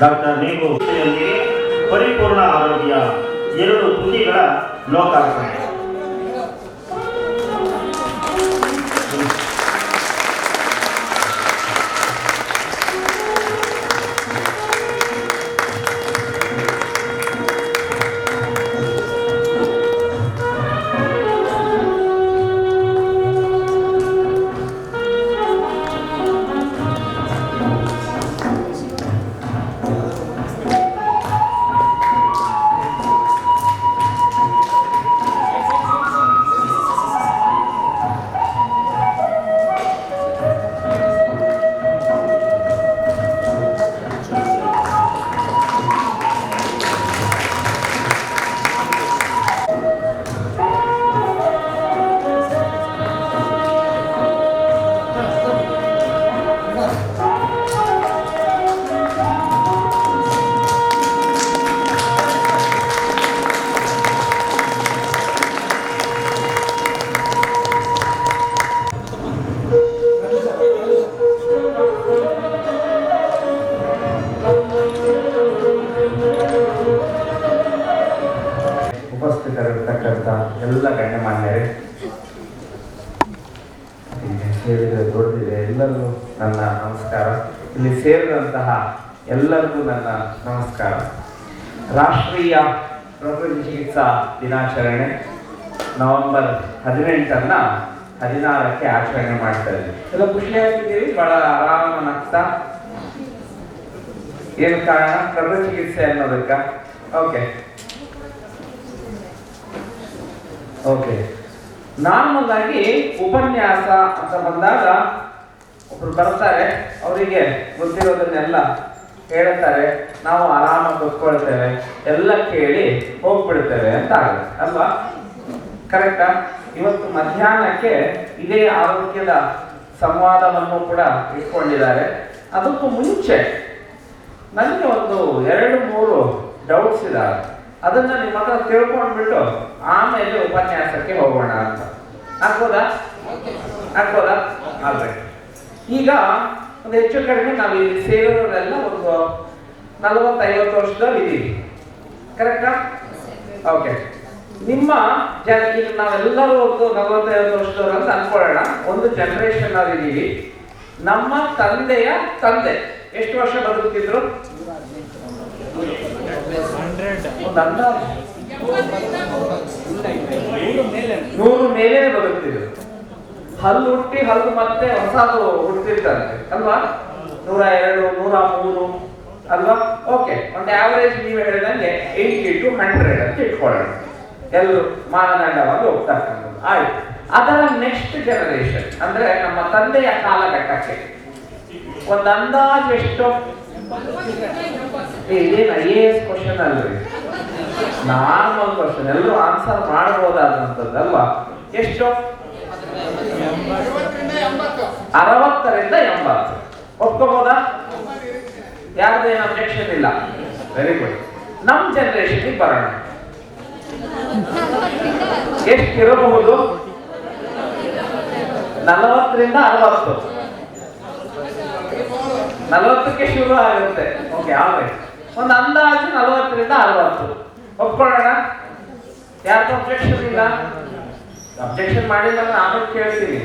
Doctor ಜೊತೆಯೊಂದಿಗೆ ಪರಿಪೂರ್ಣ ಆರೋಗ್ಯ ಎರಡು ಕೃತಿಗಳ ಲೋಕಾರ್ಪಣೆ. ಎಲ್ಲರಿಗೂ ನನ್ನ ನಮಸ್ಕಾರ. ರಾಷ್ಟ್ರೀಯ ಪ್ರಕೃತಿ ಚಿಕಿತ್ಸಾ ದಿನಾಚರಣೆ ನವೆಂಬರ್ ಹದಿನೆಂಟನ್ನ ಹದಿನಾರಕ್ಕೆ ಆಚರಣೆ ಮಾಡ್ತಾ ಇದ್ದೀವಿ ಎಲ್ಲ ಖುಷಿಯಾಗಿದ್ದೀವಿ ಬಹಳ ಆರಾಮ ನಗ್ತಾ. ಏನು ಕಾರಣ? ಪ್ರಕೃತಿ ಚಿಕಿತ್ಸೆ ಅನ್ನೋದಕ್ಕ? ಓಕೆ ಓಕೆ ನಾರ್ಮಲ್ ಆಗಿ ಉಪನ್ಯಾಸ ಅಂತ ಬಂದಾಗ ಒಬ್ರು ಬರ್ತಾರೆ, ಅವರಿಗೆ ಗೊತ್ತಿರೋದನ್ನೆಲ್ಲ ಹೇಳ್ತಾರೆ ನಾವು ಆರಾಮಾಗಿ ಕೂತ್ಕೊಳ್ತೇವೆ, ಎಲ್ಲ ಕೇಳಿ ಹೋಗ್ಬಿಡ್ತೇವೆ ಅಂತ ಆಗುತ್ತೆ, ಅಲ್ವಾ? ಕರೆಕ್ಟಾ ಇವತ್ತು ಮಧ್ಯಾಹ್ನಕ್ಕೆ ಇದೇ ಆರೋಗ್ಯದ ಸಂವಾದವನ್ನು ಕೂಡ ಇಟ್ಕೊಂಡಿದ್ದಾರೆ. ಅದಕ್ಕೂ ಮುಂಚೆ ನನಗೆ ಒಂದು ಎರಡು ಮೂರು ಡೌಟ್ಸ್ ಇದ್ದಾರೆ ಅದನ್ನ ನಿಮ್ಮ ಹತ್ರ ತಿಳ್ಕೊಂಡ್ಬಿಟ್ಟು ಆಮೇಲೆ ಉಪನ್ಯಾಸಕ್ಕೆ ಹೋಗೋಣ ಅಂತ. ಆಗ್ಬೋದಾ? ಆಗ್ಬೋದಾ? ಆಗ್ಬೇಕು. ಈಗ ಒಂದು ಹೆಚ್ಚು ಕಡಿಮೆ ನಾವು ಇಲ್ಲಿ ಸೇರೋರೆಲ್ಲ ಒಂದು ನಲವತ್ತೈವತ್ತು ವರ್ಷದವ್ರು ಇದ್ದೀವಿ. ಕರೆಕ್ಟಾ ಓಕೆ ನಿಮ್ಮ ಜನ, ಈಗ ನಾವೆಲ್ಲರೂ ಒಂದು ನಲವತ್ತೈವತ್ತು ವರ್ಷದವ್ರು ಅಂತ ಅನ್ಕೊಳ್ಳೋಣ. ಒಂದು ಜನರೇಷನ್ ನಾವು ನಮ್ಮ ತಂದೆಯ ತಂದೆ ಎಷ್ಟು ವರ್ಷ ಬದುಕ್ತಿದ್ರು? ನೂರು ಮೇಲೆ ಬದುಕ್ತಿದ್ರು. ಹಲ್ಲು ಹುಟ್ಟಿ ಹಲ್ಲು ಮತ್ತೆ ಹೊಸದು ಹುಟ್ಟಿರ್ತಾರೆ ಅಲ್ವಾ? ನೂರ ಎರಡು, ನೂರ ಮೂರು, ಅಲ್ವಾ? ಓಕೆ ಒಂದು ಆವರೇಜ್ ನೀವು ಹೇಳಿದಂಗೆ ಏಯ್ಟಿ ಟು ಹಂಡ್ರೆಡ್ ಅಂತ ಇಟ್ಕೊಳ್ಳೋಣ. ಎಲ್ಲರೂ ಮಾನದಂಡವಾಗಿ ಹೋಗ್ತಾ ಇರ್ತಾರೆ. ಆಯ್ತು. ಅದರ ನೆಕ್ಸ್ಟ್ ಜನರೇಷನ್ ಅಂದ್ರೆ ನಮ್ಮ ತಂದೆಯ ಕಾಲಘಟ್ಟಕ್ಕೆ. ಒಂದು ಅಂದಾಜು ಎಷ್ಟು? ಇದೇನು ಐ ಎ ಎಸ್ ಕ್ವಶನ್ ಅಲ್ರಿ? ನಾರ್ಮಲ್ ಕ್ವಶನ್ ಎಲ್ಲರೂ ಆನ್ಸರ್ ಮಾಡಬಹುದಾದಂಥದ್ದು ಅಲ್ವಾ ಎಷ್ಟು? ಅರವತ್ತರಿಂದ ಎಂಬತ್ತು. ಒಪ್ಕೋಬೋದಾ? ಯಾರ್ದೇನು ಅಬ್ಜೆಕ್ಷನ್ ಇಲ್ಲ. ವೆರಿ ಗುಡ್ ನಮ್ಮ ಜನರೇಷನ್ಗೆ ಬರೋಣ. ಎಷ್ಟಿರಬಹುದು? ನಲವತ್ತರಿಂದ ಅರವತ್ತು. ನಲವತ್ತಕ್ಕೆ ಶುರು ಆಗುತ್ತೆ. ಓಕೆ ಆಮೇಲೆ ಒಂದು ಅಂದಾಜು ನಲವತ್ತರಿಂದ ಅರವತ್ತು. ಒಪ್ಕೊಳ್ಳೋಣ. ಯಾರು ಅಬ್ಜೆಕ್ಷನ್ ಇಲ್ಲ? ಅಬ್ಜೆಕ್ಷನ್ ಅಂದ್ರೆ ಆಮೇಲೆ ಕೇಳ್ತೀನಿ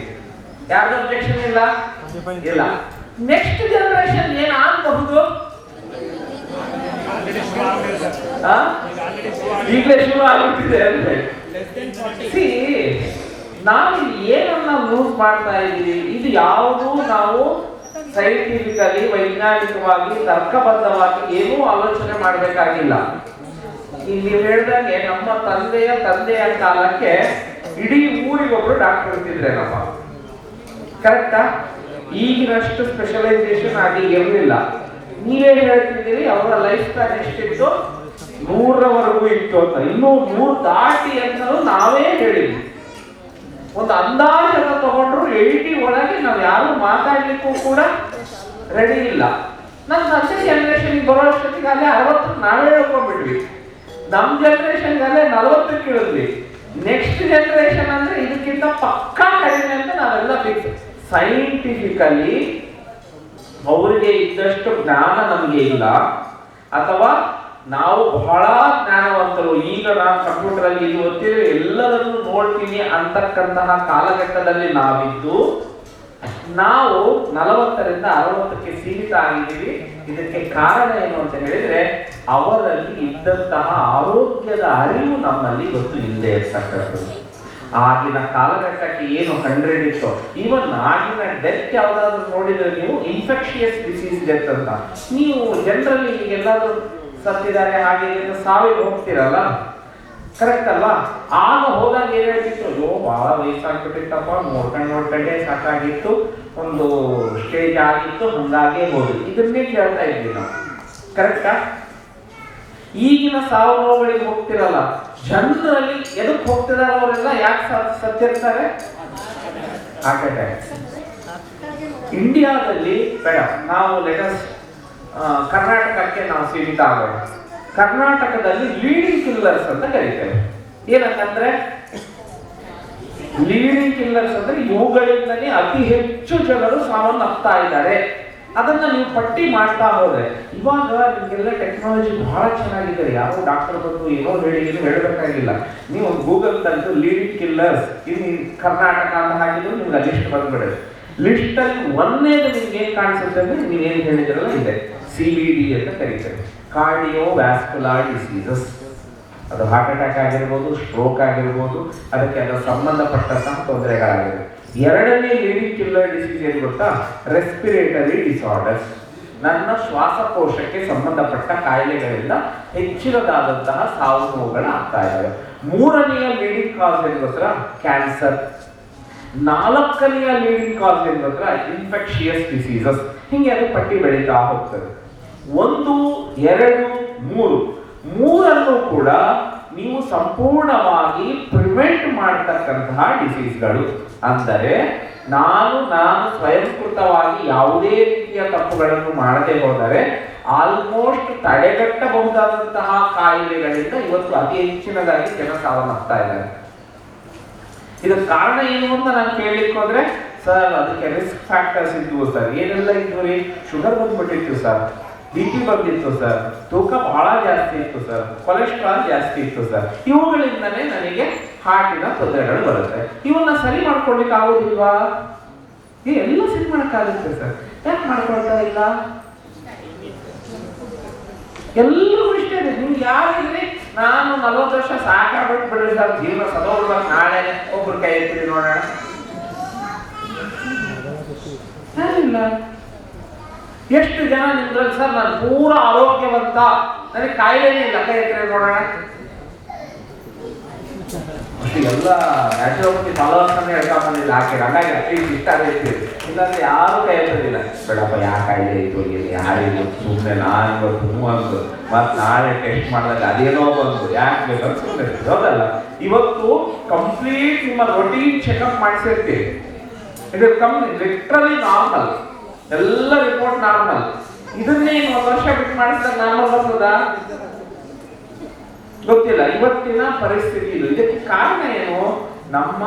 ಯಾರ್ದು ಅಬ್ಜೆಕ್ಷನ್ ಇಲ್ಲ? ಇಲ್ಲ. ನೆಕ್ಸ್ಟ್ ಜನರೇಷನ್ ಏನ್ ಆಗಬಹುದು ಆ? ಈಗಲೇ ಶುರು ಆಗುತ್ತಿದೆ ಅಂದ್ರೆ. ನಾವು ಏನನ್ನ ಮೂವ್ ಮಾಡ್ತಾ ಇದ್ದೀವಿ, ಇದು ಯಾವುದು ನಾವು ಸೈಂಟಿಫಿಕಲಿ ವೈಜ್ಞಾನಿಕವಾಗಿ, ತರ್ಕಬದ್ಧವಾಗಿ ಏನೂ ಆಲೋಚನೆ ಮಾಡಬೇಕಾಗಿಲ್ಲ. ಇಲ್ಲಿ ಹೇಳ್ದಂಗೆ ನಮ್ಮ ತಂದೆಯ ತಂದೆಯ ಕಾಲಕ್ಕೆ ಇಡೀ ಊರಿಗೊಬ್ರು ಡಾಕ್ಟರ್ ಇರ್ತಿದ್ರೇನಪ್ಪ? ಕರೆಕ್ಟಾ ಈಗಿನಷ್ಟು ಸ್ಪೆಷಲೈಸೇಷನ್ ಆಗಿ ಇರಲಿಲ್ಲ ನೀವೇ ಹೇಳ್ತಿದ್ದೀರಿ, ಅವರ ಲೈಫ್ ಸ್ಟೈಲ್ ಎಷ್ಟಿತ್ತು? ನೂರವರೆಗೂ ಇತ್ತು ಅಂತ. ಇನ್ನೂ ನೂರು ದಾಟಿ ಅಂತ ನಾವೇ ಹೇಳಿದ್ವಿ. ಒಂದು ಅಂದಾಜನ್ನ ತಗೊಂಡ್ರು ಏಯ್ಟಿ ಒಳಗೆ ನಾವು ಯಾರು ಮಾತಾಡ್ಲಿಕ್ಕೂ ಕೂಡ ರೆಡಿ ಇಲ್ಲ. ನಮ್ಮ ತಂದೆ ಜನರೇಷನ್ ಬರೋ ಅಷ್ಟೊತ್ತಿಗೆ ಅಲ್ಲೇ ಅರವತ್ತು ನಾವೇ ಹೇಳ್ಕೊಂಡ್ಬಿಟ್ವಿ. ನಮ್ಮ ಜನರೇಷನ್ ಅಲ್ಲೇ ನಲವತ್ತಕ್ಕೆ ಇಳಿದ್ವಿ ನೆಕ್ಸ್ಟ್ ಜನರೇಷನ್ ಅಂದ್ರೆ ಇದಕ್ಕಿಂತ ಪಕ್ಕಾ ಕಡಿಮೆ ಅಂತ ನಾವೆಲ್ಲ ಫಿಕ್ಸ್ ಸೈಂಟಿಫಿಕಲಿ ಅವರಿಗೆ ಇದ್ದಷ್ಟು ಜ್ಞಾನ ನಮಗೆ ಇಲ್ಲ. ಅಥವಾ ನಾವು ಬಹಳ ಜ್ಞಾನವಂತರು. ಈಗ ನಾನು ಕಂಪ್ಯೂಟರ್ ಅಲ್ಲಿ ಇದು ಓದ್ತೀವಿ ಎಲ್ಲದನ್ನು ನೋಡ್ತೀನಿ ಅಂತಕ್ಕಂತಹ ಕಾಲಘಟ್ಟದಲ್ಲಿ ನಾವಿದ್ದು, ನಾವು ನಲವತ್ತರಿಂದ ಅರವತ್ತಕ್ಕೆ ಸೀಮಿತ ಆಗಿದ್ದೀವಿ. ಇದಕ್ಕೆ ಕಾರಣ ಏನು ಅಂತ ಹೇಳಿದ್ರೆ ಅವರಲ್ಲಿ ಇದ್ದಂತಹ ಆರೋಗ್ಯದ ಅರಿವು ನಮ್ಮಲ್ಲಿ ಇವತ್ತು ಇಲ್ಲದೆ ಇರ್ತಕ್ಕಂಥದ್ದು. ಆಗಿನ ಕಾಲಘಟ್ಟಕ್ಕೆ ಏನು ಹಂಡ್ರೆಡ್ ಇತ್ತು ಈವನ್ ಆಗಿನ ಡೆತ್ ಯಾವ್ದಾದ್ರು ನೋಡಿದ್ರೆ ನೀವು ಇನ್ಫೆಕ್ಷಿಯಸ್ ಡಿಸೀಸ್ ಡೆತ್ ಅಂತ. ನೀವು ಜನರಲ್ಲಿ ಎಲ್ಲಾದ್ರೂ ಸತ್ತಿದ್ದಾರೆ, ಹಾಗೆ ಹೀಗೆ ಸಾವಿಗೆ ಹೋಗ್ತಿರಲ್ಲ? ಕರೆಕ್ಟ್ ಅಲ್ಲ? ಆಗ ಹೋದಾಗ ಏನ್ ಹೇಳ್ತಿತ್ತು ಅಯ್ಯೋ ಬಹಳ ವಯಸ್ಸಾಗ್ಬಿಟ್ಟಿತ್ತಪ್ಪ, ನೋಡ್ಕೊಂಡು ನೋಡ್ಕೊಂಡೆ ಸಾಕಾಗಿತ್ತು, ಒಂದು ಸ್ಟೇಜ್ ಆಗಿತ್ತು, ಹಂಗಾಗೆ ಹೋದ್ರು. ಇದನ್ನೇ ಕೇಳ್ತಾ ಇದ್ವಿ ನಾವು. ಕರೆಕ್ಟಾ ಈಗಿನ ಸಾವು ನೋವುಗಳಿಗೆ ಹೋಗ್ತಿರಲ್ಲ ಜನರಲ್ಲಿ ಎದಕ್ಕೆ ಹೋಗ್ತಿದ್ದಾರೆ ಅವರೆಲ್ಲ ಯಾಕೆ ಸತ್ತಿರ್ತಾರೆ? ಹಾರ್ಟ್ ಅಟ್ಯಾಕ್ ಇಂಡಿಯಾದಲ್ಲಿ ಬೇಡ, ನಾವು ಲೆಟಸ್ ಕರ್ನಾಟಕಕ್ಕೆ ನಾವು ಸೀಮಿತ ಆಗೋಣ. ಕರ್ನಾಟಕದಲ್ಲಿ ಲೀಡಿಂಗ್ ಕಿಲ್ಲರ್ಸ್ ಅಂತ ಕರೀತೇವೆ ಏನಂತಂದ್ರೆ ಲೀಡಿಂಗ್ ಕಿಲ್ಲರ್ಸ್ ಅಂದ್ರೆ ಇವುಗಳಿಂದಲೇ ಅತಿ ಹೆಚ್ಚು ಜನರು ಸಾವನ್ನಪ್ತಾ ಇದ್ದಾರೆ. ಅದನ್ನ ನೀವು ಪಟ್ಟಿ ಮಾಡ್ತಾ ಹೋದರೆ, ಇವಾಗ ನಿಮಗೆಲ್ಲ ಟೆಕ್ನಾಲಜಿ ಬಹಳ ಚೆನ್ನಾಗಿದೆ. ಯಾರೋ ಡಾಕ್ಟರ್ ಬಂದು ಏನೋ ಹೇಳಿ ಏನು ಹೇಳಬೇಕಾಗಿಲ್ಲ. ನೀವು ಗೂಗಲ್ ತಂದು ಲೀಡಿಂಗ್ ಕಿಲ್ಲರ್ಸ್ ಇನ್ ಕರ್ನಾಟಕ ಅಂತ ಹಾಕಿದ್ರು ನಿಮ್ಗೆ ಲಿಸ್ಟ್ ಬಂದ್ಬಿಡುತ್ತೆ. ಲಿಸ್ಟಲ್ಲಿ ಒಂದೇದು ನಿಮ್ಗೆ ಏನು ಕಾಣಿಸುತ್ತೆ ಅಂದ್ರೆ ಏನು ಹೇಳಿದ್ರಲ್ಲ ಇದೆ. ಸಿ ಬಿ ಡಿ ಅಂತ ಕರೀತಾರೆ. ಕಾರ್ಡಿಯೋ ವ್ಯಾಸ್ಕುಲಾರ್ ಡಿಸೀಸಸ್ ಅದು ಹಾರ್ಟ್ ಅಟ್ಯಾಕ್ ಆಗಿರ್ಬೋದು ಸ್ಟ್ರೋಕ್ ಆಗಿರ್ಬೋದು, ಅದಕ್ಕೆ ಅದರ ಸಂಬಂಧಪಟ್ಟಂತಹ ತೊಂದರೆಗಳಾಗಿವೆ ಎರಡನೇ ಲೀಡಿಂಗ್ ಕಿಲ್ಲರ್ ಡಿಸೀಸ್ ಏನು ಗೊತ್ತಾ? ರೆಸ್ಪಿರೇಟರಿ ಡಿಸಾರ್ಡರ್ಸ್ ನನ್ನ ಶ್ವಾಸಕೋಶಕ್ಕೆ ಸಂಬಂಧಪಟ್ಟ ಕಾಯಿಲೆಗಳಿಂದ ಹೆಚ್ಚಿನದಾದಂತಹ ಸಾವು ನೋವುಗಳು ಆಗ್ತಾ ಇದ್ದಾವೆ ಮೂರನೆಯ ಲೀಡಿಂಗ್ ಕಾಸ್ ಕ್ಯಾನ್ಸರ್ ನಾಲ್ಕನೆಯ ಲೀಡಿಂಗ್ ಕಾಸ್ ಏನು ಇನ್ಫೆಕ್ಷಿಯಸ್ ಡಿಸೀಸಸ್ ಹಿಂಗೆ ಅದು ಪಟ್ಟಿ ಬೆಳೀತಾ ಹೋಗ್ತದೆ. ಒಂದು, ಎರಡು, ಮೂರು. ಮೂರನ್ನು ಕೂಡ ನೀವು ಸಂಪೂರ್ಣವಾಗಿ ಪ್ರಿವೆಂಟ್ ಮಾಡತಕ್ಕಂತಹ ಡಿಸೀಸ್ಗಳು ಅಂದರೆ ನಾನು ನಾನು ಸ್ವಯಂಕೃತವಾಗಿ ಯಾವುದೇ ರೀತಿಯ ತಪ್ಪುಗಳನ್ನು ಮಾಡದೆ ಹೋದರೆ ಆಲ್ಮೋಸ್ಟ್ ತಡೆಗಟ್ಟಬಹುದಾದಂತಹ ಕಾಯಿಲೆಗಳಿಂದ ಇವತ್ತು ಅತಿ ಹೆಚ್ಚಿನದಾಗಿ ಜನ ಸಾವನ್ನಪ್ತಾ ಇದ್ದಾರೆ. ಇದಕ್ಕೆ ಕಾರಣ ಏನು ಅಂತ ನಾನು ಕೇಳಲಿಕ್ಕೆ ಹೋದ್ರೆ, ಸರ್, ಅದಕ್ಕೆ ರಿಸ್ಕ್ ಫ್ಯಾಕ್ಟರ್ಸ್ ಇದ್ವು ಸರ್. ಏನೆಲ್ಲ ಇದ್ವು ರೀ? ಶುಗರ್ ಬಂದ್ಬಿಟ್ಟಿತ್ತು ಸರ್. ಬಿ ಪಿ ಬಂದಿತ್ತು ಸರ್. ತೂಕ ಬಹಳ ಜಾಸ್ತಿ ಇತ್ತು ಸರ್. ಕೊಲೆಸ್ಟ್ರಾಲ್ ಜಾಸ್ತಿ ಇತ್ತು ಸರ್. ಇವುಗಳಿಂದನೇ ನನಗೆ ಹಾರ್ಟಿನ ತೊಂದರೆಗಳು ಬರುತ್ತೆ. ಇವನ್ನ ಸರಿ ಮಾಡ್ಕೊಳ್ಲಿಕ್ಕೆ ಆಗೋದಿಲ್ವಾ? ಏ, ಎಲ್ಲ ಸರಿ ಮಾಡೋಕ್ಕಾಗುತ್ತೆ ಸರ್. ಯಾಕೆ ಮಾಡ್ಕೊಳ್ತಾ ಇಲ್ಲ? ಎಲ್ಲರೂ ಇಷ್ಟ ಇದೆ. ನಿಮ್ಗೆ ಯಾರಿದ್ರಿ ನಾನು ನಲವತ್ತು ವರ್ಷ ಸಾಕಾಗ್ಬಿಟ್ಟು ಬಿಡ್ರಿ ಸರ್ ಜೀವನ ಸದೋಗ ನಾಳೆ ಒಬ್ರು ಕೈ ಎತ್ತಿರಿ ನೋಡೋಣ. ಇಲ್ಲ ಎಷ್ಟು ಜನ ನಿಮ್ದ್ರಲ್ಲಿ ಸರ್, ನಾನು ಪೂರ ಆರೋಗ್ಯವಂತ? ನನಗೆ ಕಾಯಿಲೆನೇ ಇಲ್ಲ. ಕೈ ಎತ್ತಿರಿ ನೋಡೋಣ. ಎಲ್ಲ ನ್ಯಾಚುರೋಪತಿ ಫಾಲೋವರ್ಸ್ ಹೇಳ್ತಾ ಬಂದಿಲ್ಲ ಹಾಕಿ ಹಂಗಾಗಿ ಅಟ್ಲೀಸ್ಟ್ ಇಷ್ಟ ಆಗೈತಿ ಇಲ್ಲಾಂದ್ರೆ ಯಾರು ಕೈ ಬೇಡಪ್ಪ, ಯಾ ಕಾಯಿಲೆ ಇತ್ತು ಇಲ್ಲಿ ಯಾರಿಗೂ ಸುಮ್ಮನೆ ನಾನು ಇವತ್ತು ಅಂದು ಮತ್ತೆ ನಾಳೆ ಟೆಸ್ಟ್ ಮಾಡಿದಾಗ ಅದೇನೋ ಬಂತು. ಯಾಕೆ ಬೇಕಂತ ಸುಮ್ಮನೆ ಹೌದಲ್ಲ? ಇವತ್ತು ಕಂಪ್ಲೀಟ್ ನಿಮ್ಮ ರೊಟೀನ್ ಚೆಕಪ್ ಮಾಡಿಸಿರ್ತೀವಿ ಇದು ಕಮ್ ಲಿಟ್ರಲಿ ನಾರ್ಮಲ್ ಎಲ್ಲ ರಿಪೋರ್ಟ್ ನಾರ್ಮಲ್ ಇದನ್ನೇ ಒಂದು ವರ್ಷ ಬಿಟ್ಟು ಮಾಡಿಸಿದಾಗ ನಾರ್ಮಲ್ ಬರ್ತದಾ? ಗೊತ್ತಿಲ್ಲ, ಇವತ್ತಿನ ಪರಿಸ್ಥಿತಿ ಇದು. ಇದಕ್ಕೆ ಕಾರಣ ಏನು? ನಮ್ಮ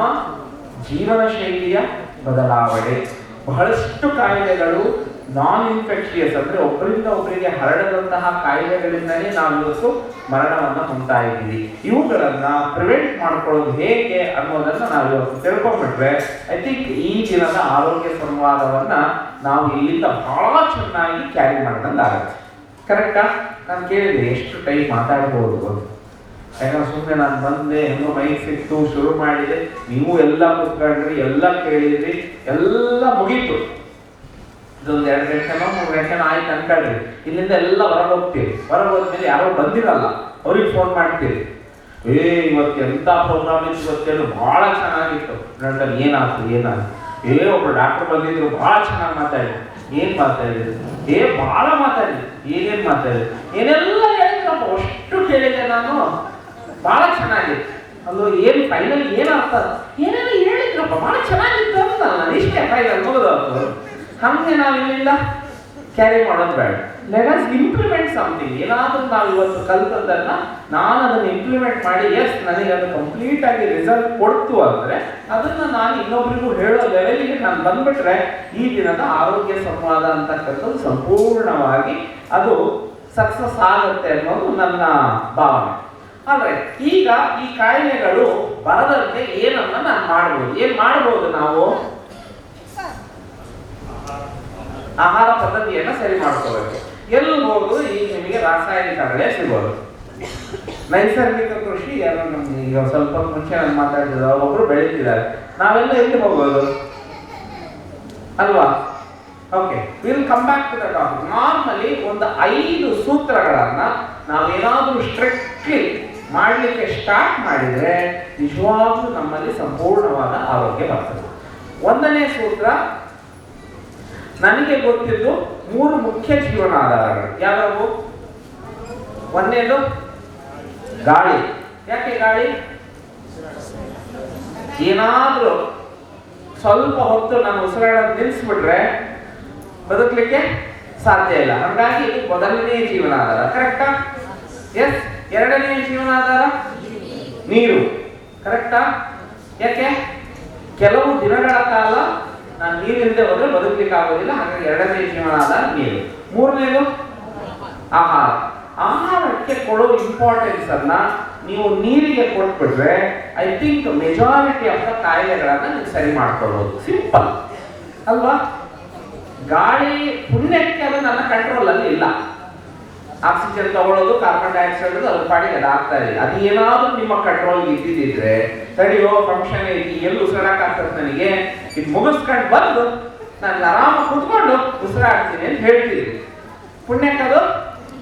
ಜೀವನ ಶೈಲಿಯ ಬದಲಾವಣೆ. ಬಹಳಷ್ಟು ಕಾಯಿಲೆಗಳು ನಾನ್ ಇನ್ಫೆಕ್ಷಿಯಸ್ ಅಂದ್ರೆ ಒಬ್ಬರಿಂದ ಒಬ್ಬರಿಗೆ ಹರಡದಂತಹ ಕಾಯಿಲೆಗಳಿಂದಲೇ ನಾವು ಇವತ್ತು ಮರಣವನ್ನು ಹೊಂದ್ತಾ ಇದ್ದೀವಿ ಇವುಗಳನ್ನ ಪ್ರಿವೆಂಟ್ ಮಾಡ್ಕೊಳ್ಳೋದು ಹೇಗೆ ಅನ್ನೋದನ್ನ ನಾವು ಇವತ್ತು ತಿಳ್ಕೊಂಡ್ಬಿಟ್ರೆ ಐ ಥಿಂಕ್ ಈ ದಿನದ ಆರೋಗ್ಯ ಸಂವಾದವನ್ನ ನಾವು ಇಲ್ಲಿಂದ ಬಹಳ ಚೆನ್ನಾಗಿ ಕ್ಯಾರಿ ಮಾಡ್ದಂಗಾಗತ್ತೆ. ಕರೆಕ್ಟಾ ನಾನು ಕೇಳಿದೆ, ಎಷ್ಟು ಟೈಮ್ ಮಾತಾಡ್ಬೋದು ಯಾಕಂದ್ರೆ ಸುಮ್ಮನೆ ನಾನು ಬಂದೆ, ಹೆಂಗೋ ಮೈಕ್ ಸಿಕ್ತು ಶುರು ಮಾಡಿದೆ. ನೀವು ಎಲ್ಲ ಕುತ್ಕೊಂಡ್ರಿ, ಎಲ್ಲ ಕೇಳಿದ್ರಿ, ಎಲ್ಲ ಮುಗೀತು. ಇದೊಂದು ಎರಡು ಗಂಟೆನೋ ಮೂರು ಗಂಟೆನೋ ಆಯ್ತು ಅನ್ಕೊಳ್ರಿ ಇಲ್ಲಿಂದ ಎಲ್ಲ ಹೊರಗೆ ಹೋಗ್ತೀವಿ ಹೊರಗೆ ಹೋದ್ಮೇಲೆ ಯಾರೋ ಬಂದಿರಲ್ಲ, ಅವ್ರಿಗೆ ಫೋನ್ ಮಾಡ್ತೀವಿ ಏ, ಇವತ್ತು ಎಂತ ಪ್ರೋಗ್ರಾಮ್ ಇತ್ತು ಗೊತ್ತೇನು? ಬಹಳ ಚೆನ್ನಾಗಿತ್ತು. ನಂತರ ಏನಾಯ್ತು ಏನಾಯ್ತು? ಏ, ಒಬ್ರು ಡಾಕ್ಟರ್ ಬಂದಿದ್ರು, ಭಾಳ ಚೆನ್ನಾಗಿ ಮಾತಾಡಿದ್ರು. ಏನು ಮಾತಾಡಿದ್ರು? ಏ ಬಹಳ ಮಾತಾಡಿದ್ರು. ಏನೇನ್ ಮಾತಾಡಿದ್ರು? ಏನೆಲ್ಲ ಹೇಳಿದ್ರಪ್ಪ ಅಷ್ಟು ಕೇಳಿದೆ ನಾನು. ಬಹಳ ಚೆನ್ನಾಗಿತ್ತು ಅಲ್ಲೋ, ಏನು ಫೈನಲ್ ಏನು ಅರ್ಥ? ಏನೇನೋ ಹೇಳಿದ್ರಪ್ಪ ಬಹಳ ಚೆನ್ನಾಗಿತ್ತು ಅಂತ ನಾನು ಇಷ್ಟೇ ಫೈನಲ್ ಮುಗಿದೋತು ಹಂಗೆ ನಾವು ಇಲ್ಲಿಂದ ಕ್ಯಾರಿ ಮಾಡೋದು ಬೇಡ. ಲೆಟ್ ಅಸ್ ಇಂಪ್ಲಿಮೆಂಟ್ ಸಮಥಿಂಗ್ ಏನಾದರೂ ನಾವು ಇವತ್ತು ಕಲ್ತದ್ದನ್ನ ನಾನು ಅದನ್ನು ಇಂಪ್ಲಿಮೆಂಟ್ ಮಾಡಿ ಎಸ್ ನನಗೆ ಅದು ಕಂಪ್ಲೀಟ್ ಆಗಿ ರಿಸಲ್ಟ್ ಕೊಡ್ತು ಅಂದ್ರೆ ಅದನ್ನ ನಾನು ಇನ್ನೊಬ್ಬರಿಗೂ ಹೇಳೋ ಲೆವೆಲ್ಗೆ ನಾನು ಬಂದ್ಬಿಟ್ರೆ ಈ ದಿನದ ಆರೋಗ್ಯ ಸಂವಾದ ಅಂತಕ್ಕಂಥದ್ದು ಸಂಪೂರ್ಣವಾಗಿ ಅದು ಸಕ್ಸಸ್ ಆಗುತ್ತೆ ಅನ್ನೋದು ನನ್ನ ಭಾವನೆ. ಆದ್ರೆ ಈಗ ಈ ಕಾಯಿಲೆಗಳು ಬರದಂತೆ ಏನನ್ನ ನಾನು ಮಾಡಬಹುದು ಏನ್ ಮಾಡಬಹುದು ನಾವು? ಆಹಾರ ಪದ್ಧತಿಯನ್ನ ಸರಿ ಮಾಡ್ಕೋಬೇಕು. ಎಲ್ಲಿ ಹೋದ್ರು ಈಗ ನಿಮಗೆ ರಾಸಾಯನಿಕಗಳೇ ಸಿಗೋದು ನೈಸರ್ಗಿಕ ಕೃಷಿ, ಯಾರೋ ನಮ್ಗೆ ಈಗ ಸ್ವಲ್ಪ ಮುಂಚೆ ನಾನು ಮಾತಾಡಿದ್ರು ಒಬ್ರು ಬೆಳೀತಿದ್ದಾರೆ. ನಾವೆಲ್ಲ ಎಲ್ಲಿ ಹೋಗೋದು ಅಲ್ವಾ? Okay will come back to the topic normally ಒಂದು ಐದು ಸೂತ್ರಗಳನ್ನ ನಾವೇನಾದ್ರೂ ಸ್ಟ್ರಿಕ್ಟ್ಲಿ ಮಾಡಲಿಕ್ಕೆ ಸ್ಟಾರ್ಟ್ ಮಾಡಿದರೆ ನಿಜವಾಗ್ಲೂ ನಮ್ಮಲ್ಲಿ ಸಂಪೂರ್ಣವಾದ ಆರೋಗ್ಯ ಬರ್ತದೆ. ಒಂದನೇ ಸೂತ್ರ, ನನಗೆ ಗೊತ್ತಿದ್ದು ಮೂರು ಮುಖ್ಯ ಜೀವನಾಧಾರಗಳು. ಯಾವ್ಯಾವು? ಒಂದನೇದು, ಗಾಳಿ. ಯಾಕೆ ಗಾಳಿ? ಏನಾದರೂ ಸ್ವಲ್ಪ ಹೊತ್ತು ನಾನು ಉಸಿರಾಡೋದು ನಿಲ್ಲಿಸ್ಬಿಟ್ರೆ ಬದುಕಲಿಕ್ಕೆ ಸಾಧ್ಯ ಇಲ್ಲ. ಹಾಗಾಗಿ ಮೊದಲನೇ ಜೀವನಾಧಾರ ಕರೆಕ್ಟಾ ಎಸ್ ಎರಡನೇ ಜೀವನಾಧಾರ ನೀರು. ಕರೆಕ್ಟಾ ಯಾಕೆ? ಕೆಲವು ದಿನಗಳ ಕಾಲ ನಾನು ನೀರಿಲ್ಲದೆ ಹೋದ್ರೆ ಬದುಕಲಿಕ್ಕೆ ಆಗೋದಿಲ್ಲ, ಹಾಗಾಗಿ ಎರಡನೇ ಜೀವನಾಧಾರ ನೀರು. ಮೂರನೇದು? ಆಹಾರ. ಆಹಾರಕ್ಕೆ ಕೊಡೋ ಇಂಪಾರ್ಟೆನ್ಸ್ ಅನ್ನ ನೀವು ನೀರಿಗೆ ಕೊಟ್ಬಿಟ್ರೆ I think majority of the ಕಾಯಿಲೆಗಳನ್ನ ನೀವು ಸರಿ ಮಾಡ್ಕೊಳ್ಬೋದು. ಸಿಂಪಲ್ ಅಲ್ವಾ? ಗಾಳಿ, ಪುಣ್ಯಕ್ಕೆ ಅದು ನನ್ನ ಕಂಟ್ರೋಲ್ ಅಲ್ಲಿ ಇಲ್ಲ. ಆಕ್ಸಿಜನ್ ತಗೊಳ್ಳೋದು ಕಾರ್ಬನ್ ಡೈಆಕ್ಸೈಡ್ ಅದು ಪಾಡಿಗೆ ಅದು ಆಗ್ತಾ ಇದೆ. ಅದು ಏನಾದರೂ ನಿಮ್ಮ ಕಂಟ್ರೋಲ್ ಇದ್ದಿದ್ರೆ ತಡಿಯೋ ಫಂಕ್ಷನ್ ಐತಿ, ಎಲ್ಲಿ ಉಸಿರಾಕಾಗ್ತದೆ ನನಗೆ, ಇದು ಮುಗಿಸ್ಕೊಂಡು ಬಂದು ನಾನು ಆರಾಮ ಕುತ್ಕೊಂಡು ಉಸಿರಾಡ್ತೀನಿ ಅಂತ ಹೇಳ್ತೀನಿ. ಪುಣ್ಯಕ್ಕದು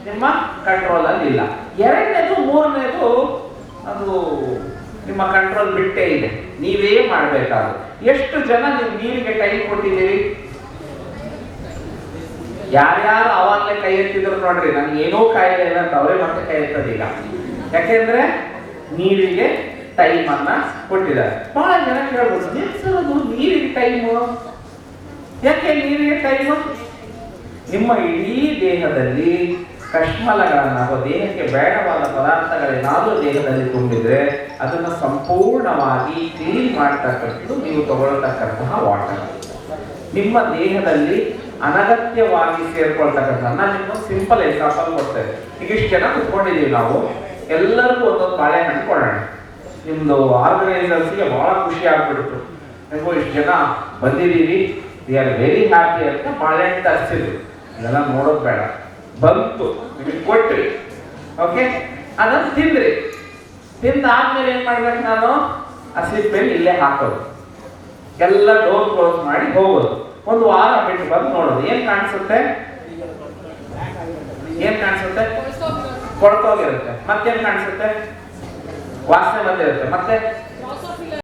ನಿಮ್ಮ ಕಂಟ್ರೋಲ್ ಅಲ್ಲಿ ಇಲ್ಲ. ಎರಡನೇದು, ಮೂರನೇದು, ಅದು ನಿಮ್ಮ ಕಂಟ್ರೋಲ್ ಬಿಟ್ಟೇ ಇದೆ. ನೀವೇ ಮಾಡಬೇಕಾದ್ರು ಎಷ್ಟು ಜನ ನೀವು ನೀರಿಗೆ ಟೈಮ್ ಕೊಟ್ಟಿದ್ದೀರಿ? ಯಾರ್ಯಾರು ಅವಾಗಲೇ ಕೈ ಎತ್ತಿದ್ರು ನೋಡ್ರಿ ನನ್ಗೆ ಏನೋ ಕಾಯಿಲೆ ಇಲ್ಲ ಅಂತ ಅವರೇ ಮತ್ತೆ ಕೈ ಎತ್ತದ ಯಾಕೆಂದ್ರೆ ನೀರಿಗೆ ಟೈಮ್ ಅನ್ನ ಕೊಟ್ಟಿದ್ದಾರೆ. ಬಹಳ ಜನ ಕೇಳ್ಬೋದು "ಏನ್ ಸರ್ ಅದು ನೀರಿಗೆ ಟೈಮು ಯಾಕೆ ನೀರಿಗೆ ಟೈಮು ನಿಮ್ಮ ಇಡೀ ದೇಹದಲ್ಲಿ ಕಷ್ಮಲಗಳನ್ನ ಅಥವಾ ದೇಹಕ್ಕೆ ಬೇಡವಾದ ಪದಾರ್ಥಗಳೇನಾದರೂ ದೇಹದಲ್ಲಿ ತುಂಬಿದ್ರೆ ಅದನ್ನು ಸಂಪೂರ್ಣವಾಗಿ ಕ್ಲೀನ್ ಮಾಡ್ತಕ್ಕಂಥದ್ದು ನೀವು ತಗೊಳ್ತಕ್ಕಂತಹ ವಾಟರ್. ನಿಮ್ಮ ದೇಹದಲ್ಲಿ ಅನಗತ್ಯವಾಗಿ ಸೇರ್ಕೊಳ್ತಕ್ಕಂಥ ನಾನು ನಿಮ್ಗೆ ಸಿಂಪಲ್ ಎಕ್ಸಾಂಪಲ್ ಕೊಡ್ತೇನೆ. ಈಗ ಇಷ್ಟು ಜನ ಕುತ್ಕೊಂಡಿದ್ದೀವಿ ನಾವು. ಎಲ್ಲರಿಗೂ ಒಂದೊಂದು ಬಾಳೆಹಣ್ಣು ಕೊಡೋಣ. ನಿಮ್ಮದು ಆರ್ಗನೈಸರ್ಸ್ಗೆ ಬಹಳ ಖುಷಿ ಆಗ್ಬಿಡ್ತು. ನೀವು ಇಷ್ಟು ಜನ ಬಂದಿದ್ದೀವಿ ವಿ ಆರ್ ವೆರಿ ಹ್ಯಾಪಿ ಅಂತ ಬಾಳೆಹಣ್ಣು ತರಿಸಿದ್ರು. ಇದೆಲ್ಲ ನೋಡೋದು ಬೇಡ. ಬಂತು. ನಿಮಗೆ ಕೊಟ್ರಿ. ಓಕೆ ಅದನ್ನು ತಿಂದ್ರಿ. ತಿಂದಾದ್ಮೇಲೆ ಏನು ಮಾಡ್ಬೇಕು ನಾನು? ಆ ಸಿಪ್ಪೆಯಲ್ಲಿ ಇಲ್ಲೇ ಹಾಕೋದು. ಎಲ್ಲ ಡೋರ್ ಕ್ಲೋಸ್ ಮಾಡಿ ಹೋಗೋದು. ಒಂದು ವಾರ ಬಿಟ್ಟು ಬಂದು ನೋಡೋದು. ಏನ್ ಕಾಣಿಸುತ್ತೆ? ಏನ್ ಕಾಣಿಸುತ್ತೆ? ಕೊಳ್ತೋಗಿರುತ್ತೆ. ಮತ್ತೇನ್ ಕಾಣಿಸುತ್ತೆ? ವಾಸನೆ ಬಂದಿರುತ್ತೆ. ಮತ್ತೆ